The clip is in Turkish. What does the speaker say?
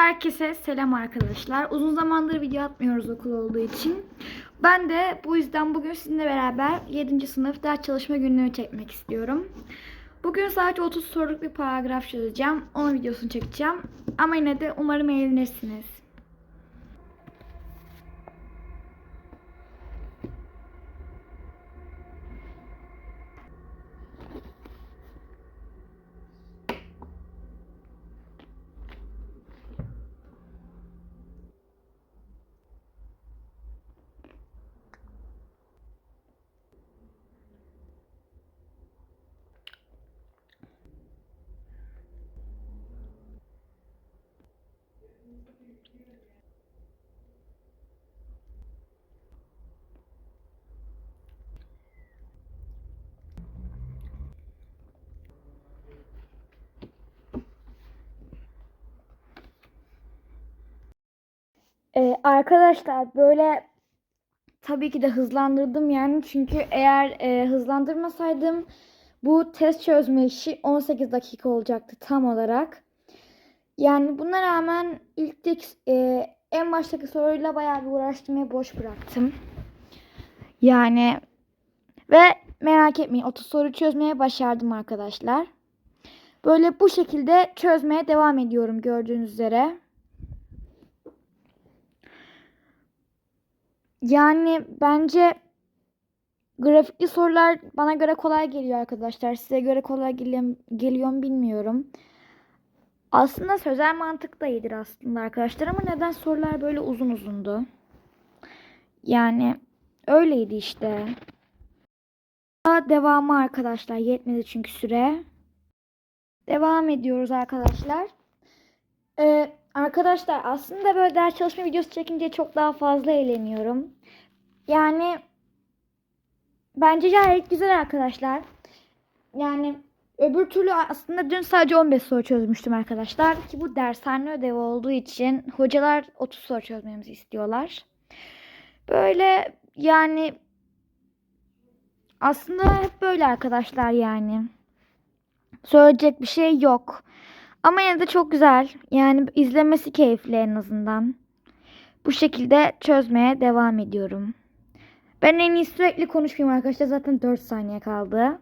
Herkese selam arkadaşlar. Uzun zamandır video atmıyoruz okul olduğu için. Ben de bu yüzden bugün sizinle beraber 7. sınıf ders çalışma günlüğü çekmek istiyorum. Bugün sadece 30 soruluk bir paragraf çözeceğim. Onun videosunu çekeceğim. Ama yine de umarım eğlenirsiniz. Ee, arkadaşlar böyle tabii ki de hızlandırdım yani çünkü eğer e, hızlandırmasaydım bu test çözme işi 18 dakika olacaktı tam olarak. Yani buna rağmen ilk tek- e, en baştaki soruyla bayağı bir uğraştım ve boş bıraktım. Yani ve merak etmeyin 30 soru çözmeye başardım arkadaşlar. Böyle bu şekilde çözmeye devam ediyorum gördüğünüz üzere. Yani bence grafikli sorular bana göre kolay geliyor arkadaşlar. Size göre kolay geliyor, geliyor mu bilmiyorum. Aslında sözel mantık da iyidir aslında arkadaşlar ama neden sorular böyle uzun uzundu? Yani öyleydi işte. Daha devamı arkadaşlar yetmedi çünkü süre. Devam ediyoruz arkadaşlar. Ee, arkadaşlar aslında böyle ders çalışma videosu çekince çok daha fazla eğleniyorum. Yani bence gayet güzel arkadaşlar. Yani öbür türlü aslında dün sadece 15 soru çözmüştüm arkadaşlar. Ki bu dershane ödevi olduğu için hocalar 30 soru çözmemizi istiyorlar. Böyle yani aslında hep böyle arkadaşlar yani. Söyleyecek bir şey yok. Ama yine de çok güzel. Yani izlemesi keyifli en azından. Bu şekilde çözmeye devam ediyorum. Ben en iyi sürekli konuşmayayım arkadaşlar. Zaten 4 saniye kaldı.